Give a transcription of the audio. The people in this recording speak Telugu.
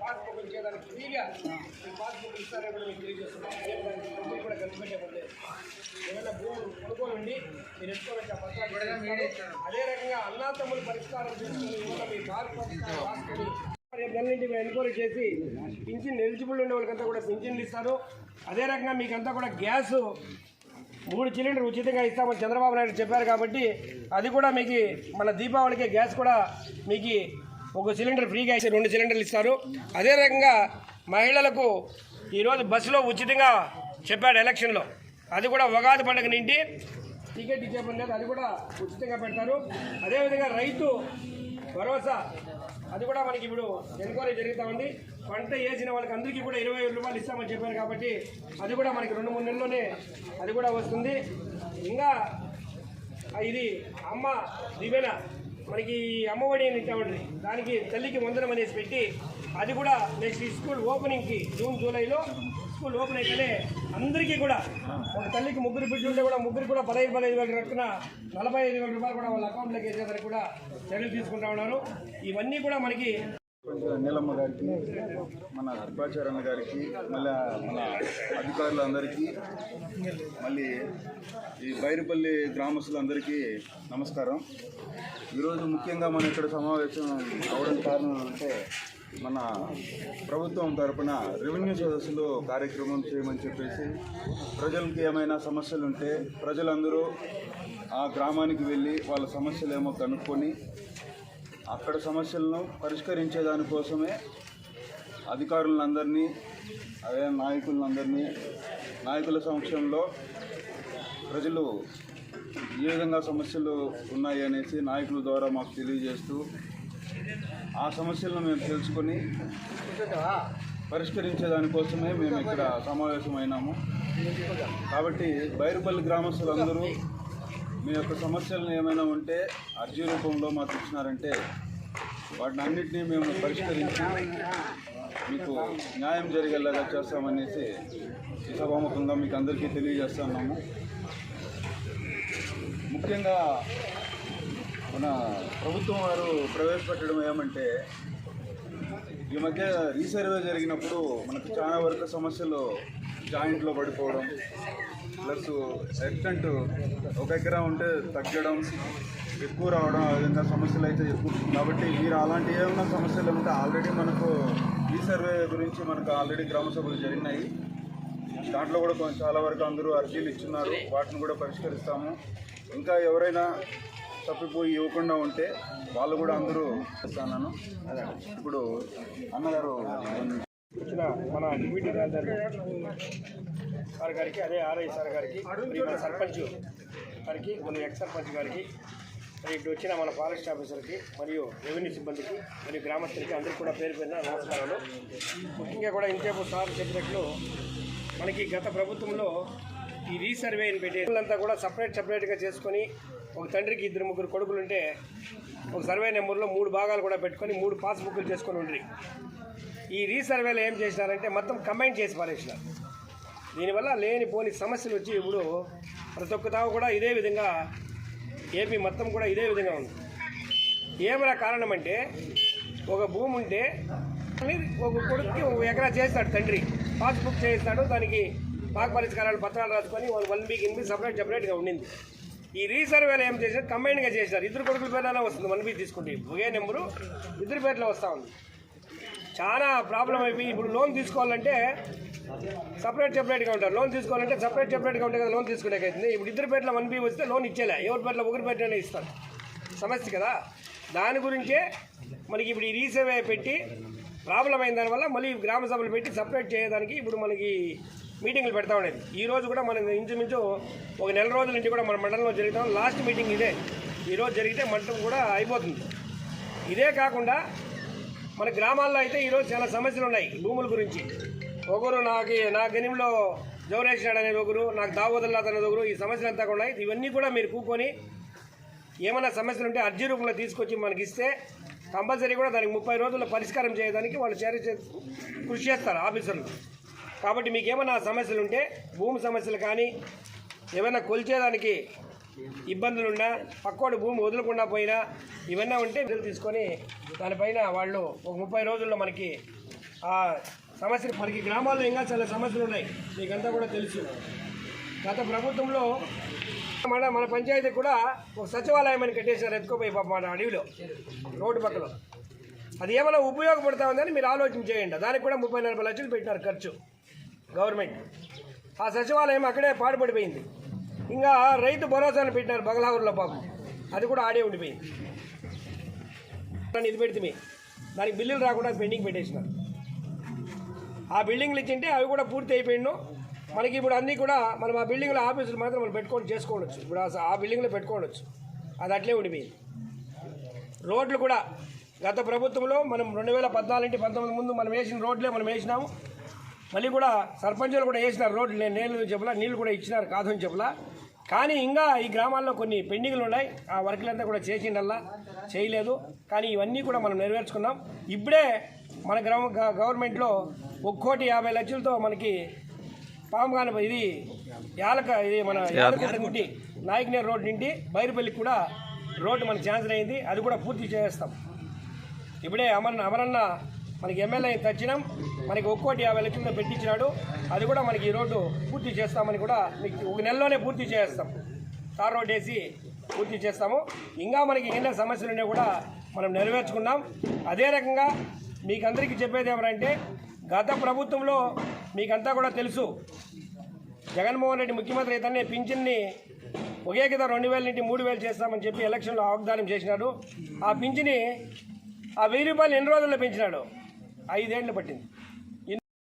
పాస్బుక్ ఇచ్చేదానికి ఫ్రీగా ఈ పాస్బుక్ ఇస్తారని కూడా మీకు తెలియజేస్తున్నాం ఏం కూడా ఏమైనా భూములు ఉండి మీరు ఎత్తుకోవచ్చు ఆ పత్రాలు అదే రకంగా అన్నాతమ్ములు పరిష్కారం చేసుకుని మీ బాధ పరిష్కారం రాసుకొని రేపు ఎన్క్వైరీ చేసి పింఛన్ ఎలిజిబుల్ ఉండే వాళ్ళకంతా కూడా పింఛన్లు ఇస్తారు అదే రకంగా మీకంతా కూడా గ్యాస్ మూడు సిలిండర్ ఉచితంగా ఇస్తామని చంద్రబాబు నాయుడు చెప్పారు కాబట్టి అది కూడా మీకు మన దీపావళికి గ్యాస్ కూడా మీకు ఒక సిలిండర్ ఫ్రీగా ఇచ్చి రెండు సిలిండర్లు ఇస్తారు. అదే రకంగా మహిళలకు ఈరోజు బస్సులో ఉచితంగా చెప్పాడు ఎలక్షన్లో. అది కూడా ఉగాది పండుగ నిండి టికెట్ ఇచ్చే పని లేదు అది కూడా ఉచితంగా పెడతారు. అదేవిధంగా రైతు భరోసా అది కూడా మనకి ఇప్పుడు ఎంక్వైరీ జరుగుతూ ఉంది. పంట వేసిన వాళ్ళకి అందరికీ కూడా ఇరవై ఐదు రూపాయలు ఇస్తామని చెప్పారు కాబట్టి అది కూడా మనకి రెండు మూడు నెలల్లోనే అది కూడా వస్తుంది. ఇంకా ఇది అమ్మ దివెన మనకి అమ్మఒడి అని ఇచ్చామండి దానికి తల్లికి వందనం అనేసి పెట్టి అది కూడా నెక్స్ట్ ఈ స్కూల్ ఓపెనింగ్కి జూన్ జూలైలో స్కూల్ ఓపెన్ అయితేనే అందరికీ కూడా ఒక తల్లికి ముగ్గురు బిడ్డలు ఉంటే కూడా ముగ్గురు కూడా పదహైదు పదహైదు వేల రక్కున నలభై ఐదు వేల రూపాయలు కూడా వాళ్ళ అకౌంట్లోకి వేసేదానికి కూడా చర్యలు తీసుకుంటా ఉన్నారు. ఇవన్నీ కూడా మనకి నీలమ్మ గారికి మన కృపాచారణ గారికి మళ్ళీ మన అధికారులందరికీ మళ్ళీ ఈ బైరుపల్లి గ్రామస్తులందరికీ నమస్కారం. ఈరోజు ముఖ్యంగా మనం ఇక్కడ సమావేశం అవడం కారణం అంటే మన ప్రభుత్వం తరపున రెవెన్యూ సదస్సులో కార్యక్రమం చేయమని చెప్పేసి ప్రజలకి ఏమైనా సమస్యలు ఉంటే ప్రజలందరూ ఆ గ్రామానికి వెళ్ళి వాళ్ళ సమస్యలు ఏమో కనుక్కొని అక్కడ సమస్యలను పరిష్కరించే దానికోసమే అధికారులందరినీ అదే నాయకులందరినీ నాయకుల సమక్షంలో ప్రజలు ఏ విధంగా సమస్యలు ఉన్నాయి అనేసి నాయకుల ద్వారా మాకు తెలియజేస్తూ ఆ సమస్యలను మేము తెలుసుకొని పరిష్కరించే దానికోసమే మేము ఇక్కడ సమావేశమైనాము. కాబట్టి బైరుపల్లి గ్రామస్తులందరూ మీ యొక్క సమస్యలను ఏమైనా ఉంటే అర్జీ రూపంలో మాకు ఇచ్చినారంటే వాటిని అన్నింటినీ మేము పరిష్కరించి మీకు న్యాయం జరిగేలాగా చేస్తామనేసి ఈ సభాముఖంగా మీకు అందరికీ తెలియజేస్తున్నాము. ముఖ్యంగా మన ప్రభుత్వం వారు ప్రవేశపెట్టడం ఏమంటే ఈ మధ్య రీసర్వే జరిగినప్పుడు మనకు చాలా వరకు సమస్యలు జాయింట్లో పడిపోవడం ప్లస్ ఎక్స్టెంట్ ఒక ఎకరా ఉంటే తగ్గడం ఎక్కువ రావడం ఆ విధంగా సమస్యలు అయితే ఎక్కువ కాబట్టి మీరు అలాంటి ఏమైనా సమస్యలు ఉంటే ఆల్రెడీ మనకు ఈ సర్వే గురించి మనకు ఆల్రెడీ గ్రామ సభలు జరిగినాయి. దాంట్లో కూడా కొంచెం చాలా వరకు అందరూ అర్జీలు ఇచ్చున్నారు. వాటిని కూడా పరిష్కరిస్తాము. ఇంకా ఎవరైనా తప్పిపోయి ఇవ్వకుండా ఉంటే వాళ్ళు కూడా అందరూ చేస్తాను ఇప్పుడు అన్నగారు వచ్చిన మన డిప్యూటీ కలెక్టర్ సార్ గారికి అదే ఆర్ఐ సార్ గారికి మన సర్పంచ్ గారికి మన ఎక్స్ సర్పంచ్ గారికి మరి ఇటు వచ్చిన మన ఫారెస్ట్ ఆఫీసర్కి మరియు రెవెన్యూ సిబ్బందికి మరియు గ్రామస్తులకి అందరికీ కూడా పేరు పేరున నమస్కారాలు. ముఖ్యంగా కూడా ఇంతేపు సార్ చెప్పినట్లు మనకి గత ప్రభుత్వంలో ఈ రీసర్వేని పెట్టే అంతా కూడా సపరేట్ సపరేట్గా చేసుకొని ఒక తండ్రికి ఇద్దరు ముగ్గురు కొడుకులు ఉంటే ఒక సర్వే నెంబర్లో మూడు భాగాలు కూడా పెట్టుకొని మూడు పాస్బుక్లు చేసుకొని ఉండ్రి. ఈ రీసర్వేలో ఏం చేసినారంటే మొత్తం కంబైన్ చేసి పారేసినారు. దీనివల్ల లేని పోని సమస్యలు వచ్చి ఇప్పుడు ప్రతి ఒక్క తావు కూడా ఇదే విధంగా ఏపీ మొత్తం కూడా ఇదే విధంగా ఉంది. ఏమైనా కారణం అంటే ఒక భూమి ఉంటే ఒక కొడుకుకి ఒక ఎకరా చేస్తాడు తండ్రి. పాస్బుక్ చేస్తాడు దానికి పాక పరిష్కారాలు పత్రాలు రాసుకొని వాళ్ళు వన్ వీక్ ఇన్బి సపరేట్ సపరేట్గా ఉండింది. ఈ రీసర్వేలో ఏం చేశారు? కంబైన్గా చేశారు. ఇద్దరు కొడుకుల పేర్లలో వస్తుంది. వన్ బీ తీసుకుంటే ఒకే నెంబరు. ఇద్దరు పేర్లో వస్తూ ఉంది. చాలా ప్రాబ్లం అయిపోయి ఇప్పుడు లోన్ తీసుకోవాలంటే సపరేట్ సెపరేట్గా ఉంటారు. లోన్ తీసుకోవాలంటే సపరేట్ సెపరేట్గా ఉంటే కదా లోన్ తీసుకునే అవుతుంది ఇప్పుడు ఇద్దరు పేర్ల వన్ బీ వస్తే లోన్ ఇచ్చేలే. ఎవరి పేర్ల ఒకరి పేర్లనే ఇస్తారు. సమస్య కదా? దాని గురించే మనకి ఇప్పుడు ఈ రీసర్వే పెట్టి ప్రాబ్లం అయిన దానివల్ల మళ్ళీ గ్రామ సభలు పెట్టి సపరేట్ చేయడానికి ఇప్పుడు మనకి మీటింగ్లు పెడతా ఉండేది. ఈ రోజు కూడా మనం ఇంచుమించు ఒక నెల రోజుల నుంచి కూడా మన మండలంలో జరుగుతాం. లాస్ట్ మీటింగ్ ఇదే. ఈ రోజు జరిగితే మండలం కూడా అయిపోతుంది. ఇదే కాకుండా మన గ్రామాల్లో అయితే ఈరోజు చాలా సమస్యలు ఉన్నాయి భూముల గురించి. ఒకరు నాకు నా గనిలో జవరేసినాడు అనేది ఒకరు నాకు దావోదల్లాద్ అనేది ఒకరు ఈ సమస్యలు అంతా కూడా ఉన్నాయి. ఇవన్నీ కూడా మీరు కూకొని ఏమైనా సమస్యలు ఉంటే అర్జీ రూపంలో తీసుకొచ్చి మనకి ఇస్తే కంపల్సరీ కూడా దానికి ముప్పై రోజుల్లో పరిష్కారం చేయడానికి వాళ్ళు చేరే కృషి చేస్తారు ఆఫీసర్లు. కాబట్టి మీకు ఏమైనా సమస్యలు ఉంటే భూమి సమస్యలు కానీ ఏమైనా కొలిచేదానికి ఇబ్బందులున్నా పక్కోడు భూమి వదలకుండా పోయినా ఇవన్నీ ఉంటే విధులు తీసుకొని దానిపైన వాళ్ళు ఒక ముప్పై రోజుల్లో మనకి ఆ సమస్యలు మనకి గ్రామాల్లో ఇంకా చాలా సమస్యలు ఉన్నాయి మీకంతా కూడా తెలుసు. గత ప్రభుత్వంలో మన మన పంచాయతీ కూడా ఒక సచివాలయం అని కట్టేశారు. ఎత్తుకోపోయి పాప మన అడవిలో రోడ్డు పక్కలో. అది ఏమైనా ఉపయోగపడతా ఉందని మీరు ఆలోచన చేయండి. దానికి కూడా ముప్పై నలభై లక్షలు పెట్టినారు ఖర్చు. గవర్నమెంట్. ఆ సచివాలయం అక్కడే పాడుపడిపోయింది. ఇంకా రైతు భరోసాను పెట్టినారు బగలావూరులో పాపం. అది కూడా ఆడే ఉండిపోయింది. ఇది పెడితే దానికి బిల్లులు రాకుండా పెండింగ్ పెట్టేసినారు. ఆ బిల్డింగ్లు ఇచ్చింటే అవి కూడా పూర్తి అయిపోయిండు. మనకి ఇప్పుడు అన్నీ కూడా మనం ఆ బిల్డింగ్లో ఆఫీసులు మాత్రం మనం పెట్టుకొని చేసుకోవచ్చు. ఇప్పుడు ఆ- ఆ బిల్డింగ్లో పెట్టుకోవచ్చు. అది అట్లే ఉండిపోయింది. రోడ్లు కూడా గత ప్రభుత్వంలో మనం రెండు వేల పద్నాలుగు నుండి పంతొమ్మిది ముందు మనం వేసిన రోడ్లే మనం వేసినాము. మళ్ళీ కూడా సర్పంచులు కూడా వేసినారు రోడ్లు. నేను నీళ్ళు చెప్పలా నీళ్ళు కూడా ఇచ్చినారు కాదు అని చెప్పలా. కానీ ఇంకా ఈ గ్రామాల్లో కొన్ని పెండింగ్లు ఉన్నాయి. ఆ వర్క్లంతా కూడా చేసిండల్లా చేయలేదు. కానీ ఇవన్నీ కూడా మనం నెరవేర్చుకున్నాం. ఇప్పుడే మన గ్రామ గవర్నమెంట్లో ఒక కోటి యాభై లక్షలతో మనకి పాముగాన ఇది యాలక ఇది మన యాలక గుట్టి నాయకనేర్ రోడ్ నుండి బైరుపల్లికి కూడా రోడ్డు మనకి ఛాన్స్ అయింది. అది కూడా పూర్తి చేస్తాం ఇప్పుడే అమర్ అమరన్న మనకి ఎమ్మెల్యే తెచ్చినాం. మనకి ఒక్కోటి యాభై లక్షలు పెట్టించినాడు. అది కూడా మనకి ఈ రోడ్డు పూర్తి చేస్తామని కూడా మీకు ఒక నెలలోనే పూర్తి చేస్తాం. తార్ రోడ్ వేసి పూర్తి చేస్తాము. ఇంకా మనకి ఎన్నో సమస్యలు ఉన్నాయి కూడా మనం నెరవేర్చుకున్నాం. అదే రకంగా మీకు అందరికీ చెప్పేది ఏమంటే గత ప్రభుత్వంలో మీకంతా కూడా తెలుసు జగన్మోహన్ రెడ్డి ముఖ్యమంత్రి అయితేనే పింఛన్ని ఒకే కింద రెండు వేల నుండి మూడు వేలు చేస్తామని చెప్పి ఎలక్షన్లో వాగ్దానం చేసినాడు. ఆ పింఛని ఆ వెయ్యి రూపాయలు ఎన్ని రోజుల్లో పెంచినాడు? ఐదేళ్ళు పట్టింది.